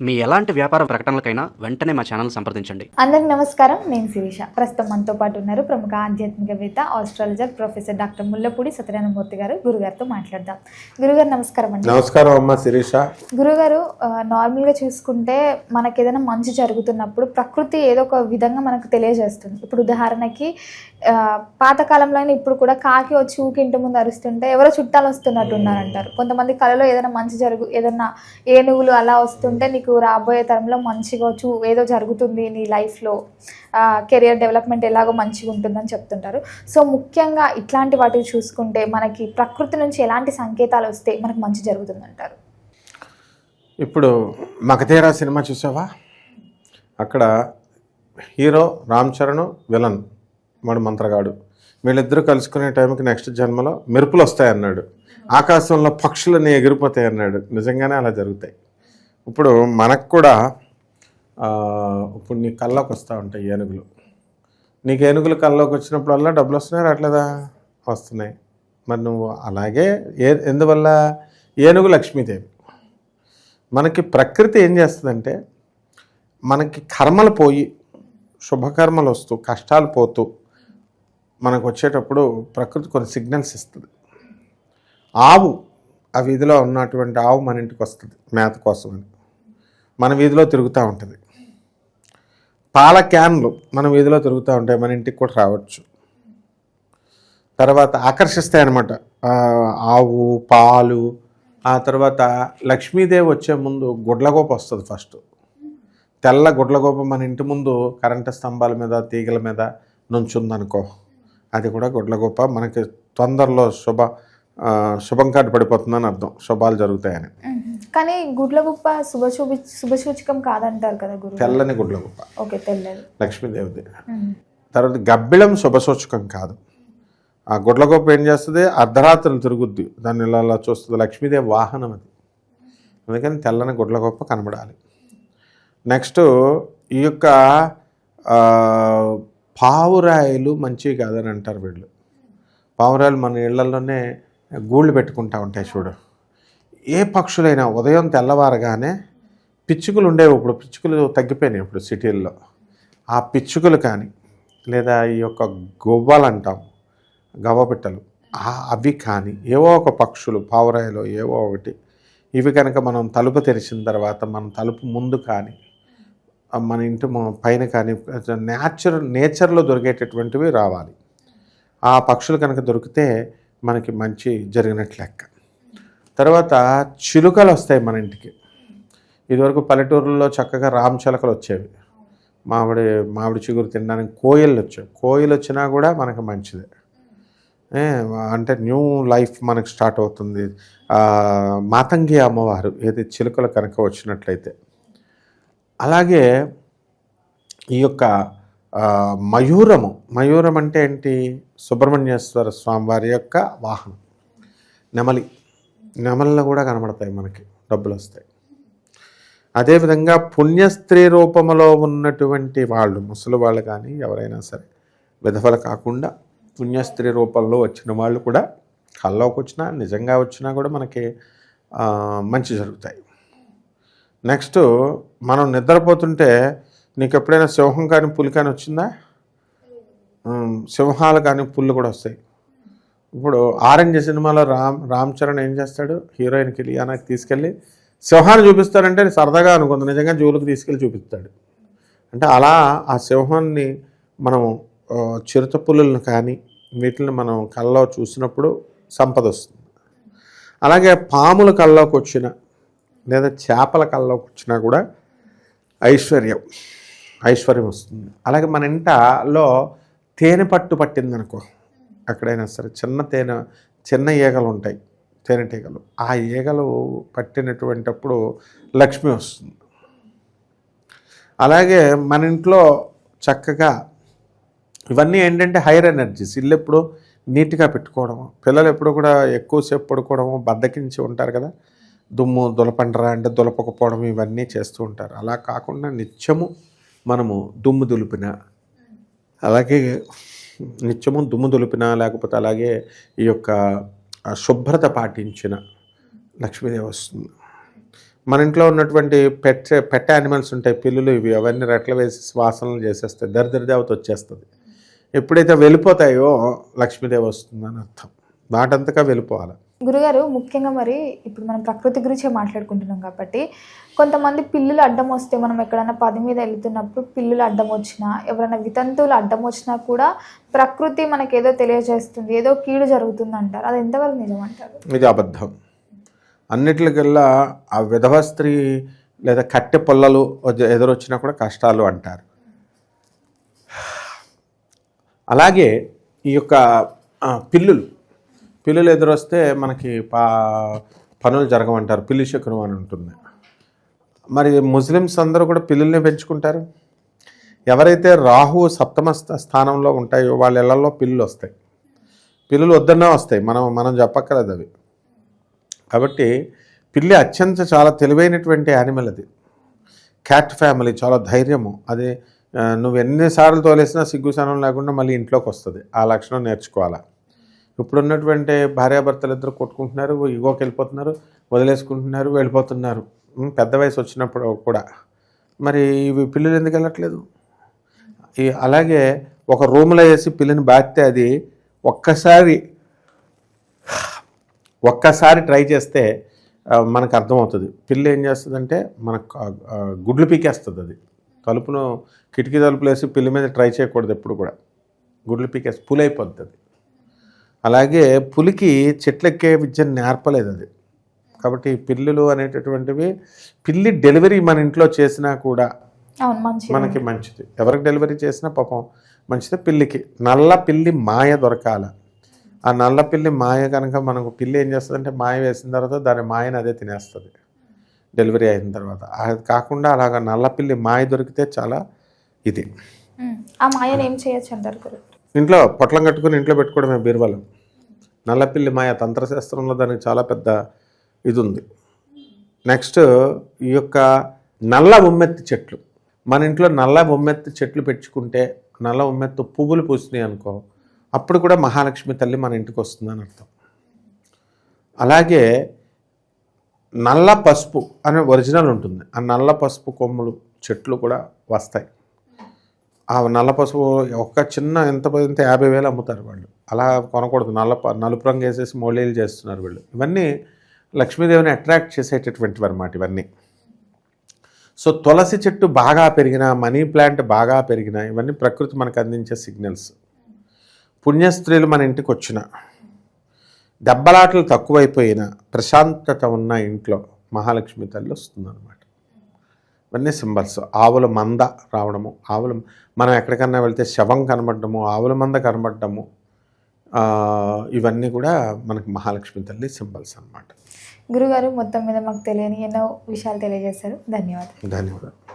మీ ఎలాంటి వ్యాపార ప్రకటనలకైనా వెంటనే మా ఛానల్ సంప్రదించండి. అందరికి నమస్కారం. నేను శిరీష. ప్రస్తుతం మనతో పాటు ఉన్నారు ప్రముఖ ఆధ్యాత్మికవేత్త astrologer professor doctor Mullapudi Satyanarayanamurthy garu. గురుగారితో మాట్లాడదాం. గురుగారు నమస్కారం అండి. నమస్కారం అమ్మ శిరీష. గురుగారు నార్మల్గా చూసుకుంటే మనకి ఏదైనా మంచి జరుగుతున్నప్పుడు ప్రకృతి ఏదో ఒక విధంగా మనకు తెలియజేస్తుంది. ఇప్పుడు ఉదాహరణకి ఆ, పాతకాలంలో అయినా ఇప్పుడు కూడా కాకి వచ్చి ఊకి ఇంటి ముందు అరుస్తుంటే ఎవరో చుట్టాలు వస్తున్నట్టు ఉన్నారంటారు. కొంతమంది కళలో ఏదైనా మంచి జరుగు ఏదైనా ఏనుగులు అలా వస్తుంటే నీకు రాబోయే తరంలో మంచిగా చూ ఏదో జరుగుతుంది నీ లైఫ్లో. కెరియర్ డెవలప్మెంట్ ఎలాగో మంచిగా ఉంటుందని చెప్తుంటారు. సో ముఖ్యంగా ఇట్లాంటి వాటిని చూసుకుంటే మనకి ప్రకృతి నుంచి ఎలాంటి సంకేతాలు వస్తే మనకు మంచి జరుగుతుందంటారు? ఇప్పుడు మగధీరా సినిమా చూసావా? అక్కడ హీరో రామ్ చరణ్ విలన్ వాడు మంత్రగాడు. వీళ్ళిద్దరూ కలుసుకునే టైంకి నెక్స్ట్ జన్మలో మెరుపులు వస్తాయన్నాడు. ఆకాశంలో పక్షులని ఎగిరిపోతాయి అన్నాడు నిజంగానే అలా జరుగుతాయి. ఇప్పుడు మనకు కూడా ఇప్పుడు నీ కళ్ళలోకి వస్తూ ఉంటాయి ఏనుగులు. నీకు ఏనుగులు కళ్ళలోకి వచ్చినప్పుడల్లా డబ్బులు వస్తున్నాయి రావట్లేదా? వస్తున్నాయి. మరి నువ్వు అలాగే ఏ ఎందువల్ల? ఏనుగు లక్ష్మీదేవి. మనకి ప్రకృతి ఏం చేస్తుందంటే మనకి కర్మలు పోయి శుభకర్మలు వస్తూ కష్టాలు పోతూ మనకు వచ్చేటప్పుడు ప్రకృతి కొన్ని సిగ్నల్స్ ఇస్తుంది. ఆవు ఆ వీధిలో ఉన్నటువంటి ఆవు మన ఇంటికి వస్తుంది మేత కోసం అని మన వీధిలో తిరుగుతూ ఉంటుంది. పాల క్యాన్లు మన వీధిలో తిరుగుతూ ఉంటాయి మన ఇంటికి కూడా రావచ్చు. తర్వాత ఆకర్షిస్తాయి అనమాట ఆవు పాలు ఆ తర్వాత లక్ష్మీదేవి వచ్చే ముందు గుడ్లగోప వస్తుంది ఫస్ట్. తెల్ల గుడ్లగోప మన ఇంటి ముందు కరెంటు స్తంభాల మీద తీగల మీద నుంచుందనుకో అది కూడా గుడ్లగోప. మనకి తొందరలో శుభ శుభం కాటు పడిపోతుందని అర్థం. శుభాలు జరుగుతాయని. కానీ గుడ్లగుప్ప శుభశూభి శుభసూచకం కాదంటారు కదా గురు తెల్లని గుడ్లగోప ఓకే తెల్లది లక్ష్మీదేవిది. తర్వాత గబ్బిళం శుభసూచకం కాదు. ఆ గుడ్లగొప్ప ఏం చేస్తుంది? అర్ధరాత్రులు తిరుగుద్ది. దాన్ని ఇలా ఇలా చూస్తుంది. లక్ష్మీదేవి వాహనం అది. అందుకని తెల్లని గుడ్లగొప్ప కనబడాలి. నెక్స్ట్ ఈ యొక్క పావురాయలు మంచివి కాదని అంటారు వీళ్ళు. పావురాయలు మన ఇళ్ళలోనే గూళ్ళు పెట్టుకుంటా ఉంటాయి చూడు. ఏ పక్షులైనా ఉదయం తెల్లవారగానే పిచ్చుకలు ఉండేవి ఇప్పుడు. పిచ్చుకలు తగ్గిపోయినాయి ఇప్పుడు సిటీల్లో. ఆ పిచ్చుకలు కానీ లేదా ఈ యొక్క గొవ్వలు అంటాం గవ్వపిట్టలు ఆ- అవి కానీ ఏవో ఒక పక్షులు పావురాయలు ఏవో ఒకటి ఇవి కనుక మనం తలుపు తెరిచిన తర్వాత మనం తలుపు ముందు కానీ మన ఇంటి పైన కానీ న్యాచురల్ నేచర్లో దొరికేటటువంటివి రావాలి. ఆ పక్షులు కనుక దొరికితే మనకి మంచి జరిగినట్లు లెక్క. తర్వాత చిలుకలు వస్తాయి మన ఇంటికి. ఇదివరకు పల్లెటూరులో చక్కగా రామచిలకలు వచ్చేవి. మామిడి మామిడి చిగురు తినడానికి కోయిలు వచ్చాయి కోయిలు వచ్చినా కూడా మనకు మంచిదే. అంటే న్యూ లైఫ్ మనకు స్టార్ట్ అవుతుంది. మాతంగి అమ్మవారు ఏది చిలుకలు కనుక వచ్చినట్లయితే. అలాగే ఈ యొక్క మయూరము. మయూరం అంటే ఏంటి? సుబ్రహ్మణ్యేశ్వర స్వామివారి యొక్క వాహనం. నెమలి. నెమల్లో కూడా కనబడతాయి మనకి. డబ్బులు వస్తాయి. అదేవిధంగా పుణ్యస్త్రీ రూపంలో ఉన్నటువంటి వాళ్ళు ముసలి వాళ్ళు కానీ ఎవరైనా సరే విధవలు కాకుండా పుణ్యస్త్రీ రూపంలో వచ్చిన వాళ్ళు కూడా కల్లోకి వచ్చినా నిజంగా వచ్చినా కూడా మనకి మంచి జరుగుతాయి. నెక్స్ట్ మనం నిద్రపోతుంటే నీకు ఎప్పుడైనా సింహం కానీ పులి కానీ వచ్చిందా? సింహాలు కానీ పుల్లు కూడా వస్తాయి. ఇప్పుడు ఆరెంజ్ సినిమాలో రామ్ రామ్ చరణ్ ఏం చేస్తాడు? హీరోయిన్కి లియానాకి తీసుకెళ్ళి సింహాన్ని చూపిస్తారంటే సరదాగా అనుకుంది. నిజంగా జూలకు తీసుకెళ్ళి చూపిస్తాడు. అంటే అలా ఆ సింహాన్ని మనం చిరుత పులులను కానీ వీటిని మనం కళ్ళలో చూసినప్పుడు సంపద వస్తుంది అలాగే పాముల కళ్ళలోకి వచ్చిన లేదా చేపల కళ్ళలోకి వచ్చినా కూడా ఐశ్వర్యం ఐశ్వర్యం వస్తుంది. అలాగే మన ఇంటలో తేనె పట్టు పట్టిందనుకో. ఎక్కడైనా సరే చిన్న తేనె చిన్న ఈగలు ఉంటాయి తేనెటీగలు ఆ ఈగలు పట్టినటువంటిప్పుడు లక్ష్మి వస్తుంది. అలాగే మన ఇంట్లో చక్కగా ఇవన్నీ ఏంటంటే హైయర్ ఎనర్జీస్. ఇల్లు ఎప్పుడు నీట్గా పెట్టుకోవడం పిల్లలు ఎప్పుడు కూడా ఎక్కువసేపు పడుకోవడము బద్దకించి ఉంటారు కదా. దుమ్ము దులపండరా అంటే దులపకపోవడం ఇవన్నీ చేస్తూ ఉంటారు. అలా కాకుండా నిత్యము మనము దుమ్ము దులిపిన అలాగే నిత్యము దుమ్ము దులిపిన లేకపోతే అలాగే ఈ యొక్క శుభ్రత పాటించిన లక్ష్మీదేవి వస్తుంది. మన ఇంట్లో ఉన్నటువంటి పెట్ పెట్ యానిమల్స్ ఉంటాయి పిల్లులు ఇవి అవన్నీ రెట్ల వేసి శ్వాసనలు చేసేస్తాయి దరిద్రదేవత వచ్చేస్తుంది. ఎప్పుడైతే వెళ్ళిపోతాయో లక్ష్మీదేవి వస్తుందని అర్థం. వాటంతగా వెళ్ళిపోవాలి. గురుగారు ముఖ్యంగా మరి ఇప్పుడు మనం ప్రకృతి గురించే మాట్లాడుకుంటున్నాం కాబట్టి కొంతమంది పిల్లులు అడ్డం వస్తే మనం ఎక్కడైనా పది మీద వెళ్తున్నప్పుడు పిల్లులు అడ్డం వచ్చినా ఎవరైనా వితంతువులు అడ్డం వచ్చినా కూడా ప్రకృతి మనకి ఏదో తెలియజేస్తుంది ఏదో కీడు జరుగుతుంది అంటారు అది ఎంతవరకు నిజం అంటారు ఇది అబద్ధం. అన్నిటికల్లా ఆ విధవ స్త్రీ లేదా కట్టె పొల్లలు ఎదురొచ్చినా కూడా కష్టాలు అంటారు. అలాగే ఈ యొక్క పిల్లులు పిల్లులు ఎదురొస్తే మనకి పా పనులు జరగమంటారు. పిల్లి శకునం అని ఉంటుంది. మరి ముస్లిమ్స్ అందరూ కూడా పిల్లుల్ని పెంచుకుంటారు? ఎవరైతే రాహు సప్తమ స్థానంలో ఉంటాయో వాళ్ళ ఇళ్ళలో పిల్లులు వస్తాయి. పిల్లులు వద్దన్నా వస్తాయి. మనం మనం చెప్పక్కర్లేదు అవి. కాబట్టి పిల్లి అత్యంత చాలా తెలివైనటువంటి యానిమల్ అది. క్యాట్ ఫ్యామిలీ చాలా ధైర్యము. అది నువ్వు ఎన్నిసార్లు తోలేసినా సిగ్గుసనం లేకుండా మళ్ళీ ఇంట్లోకి వస్తుంది. ఆ లక్షణం నేర్చుకోవాలా? ఇప్పుడున్నటువంటి భార్యాభర్తలు ఇద్దరు కొట్టుకుంటున్నారు ఇగోకి వెళ్ళిపోతున్నారు వదిలేసుకుంటున్నారు వెళ్ళిపోతున్నారు. పెద్ద వయసు వచ్చినప్పుడు కూడా. మరి ఇవి పిల్లలు ఎందుకు వెళ్ళట్లేదు? ఈ అలాగే ఒక రూమ్లో వేసి పిల్లని బాధితే అది ఒక్కసారి ఒక్కసారి ట్రై చేస్తే మనకు అర్థమవుతుంది. పిల్లి ఏం చేస్తుందంటే మనకు గుడ్లు పీకేస్తుంది అది. తలుపును కిటికీ తలుపులు వేసి పిల్లి మీద ట్రై చేయకూడదు ఎప్పుడు కూడా. గుడ్లు పీకేసి పులైపోతుంది అది. అలాగే పులికి చెట్లెక్కే విద్యను నేర్పలేదు అది. కాబట్టి పిల్లులు అనేటటువంటివి పిల్లి డెలివరీ మన ఇంట్లో చేసినా కూడా మనకి మంచిది. ఎవరికి డెలివరీ చేసినా పాపం మంచిది పిల్లికి. నల్ల పిల్లి మాయ దొరకాల. ఆ నల్ల పిల్లి మాయ కనుక మనకు పిల్లి ఏం చేస్తుందంటే మాయ వేసిన తర్వాత దాని మాయని అదే తినేస్తుంది. డెలివరీ అయిన తర్వాత. అది కాకుండా అలాగ నల్ల పిల్లి మాయ దొరికితే చాలా ఇది. ఆ మాయను ఏం చేయొచ్చు అంటారు ఇంట్లో పొట్లం కట్టుకుని ఇంట్లో పెట్టుకోవడమే బీరువాలు. నల్లపిల్లి మాయ తంత్రశాస్త్రంలో దానికి చాలా పెద్ద ఇది ఉంది నెక్స్ట్ ఈ యొక్క నల్ల ఉమ్మెత్తి చెట్లు. మన ఇంట్లో నల్ల ఉమ్మెత్తి చెట్లు పెంచుకుంటే నల్ల ఉమ్మెత్తు పువ్వులు పూసినాయి అనుకో అప్పుడు కూడా మహాలక్ష్మి తల్లి మన ఇంటికి వస్తుందని అర్థం. అలాగే నల్ల పసుపు అనే ఒరిజినల్ ఉంటుంది. ఆ నల్ల పసుపు కొమ్ములు చెట్లు కూడా వస్తాయి. ఆ నల్ల పసుపు ఒక్క చిన్న ఎంత ఎంత యాభై వేలు అమ్ముతారు వాళ్ళు. అలా కొనకూడదు. నల్ల నలుపు రంగు వేసేసి మోళీలు చేస్తున్నారు వీళ్ళు. ఇవన్నీ లక్ష్మీదేవిని అట్రాక్ట్ చేసేటటువంటివి అనమాట ఇవన్నీ. సో తులసి చెట్టు బాగా పెరిగిన మనీ ప్లాంట్ బాగా పెరిగిన ఇవన్నీ ప్రకృతి మనకు అందించే సిగ్నల్స్. పుణ్యస్త్రీలు మన ఇంటికి వచ్చిన దెబ్బలాటలు తక్కువైపోయిన ప్రశాంతత ఉన్న ఇంట్లో మహాలక్ష్మి తల్లి వస్తుందన్నమాట. ఇవన్నీ సింబల్స్. ఆవుల మంద రావడము ఆవుల మనం ఎక్కడికన్నా వెళ్తే శవం కనబడము ఆవుల మంద కనబడము ఇవన్నీ కూడా మనకి మహాలక్ష్మి తల్లి సింబల్స్ అన్నమాట. గురుగారు మొత్తం మీద మాకు తెలియని ఎన్నో విషయాలు తెలియజేశారు. ధన్యవాదాలు. ధన్యవాదాలు.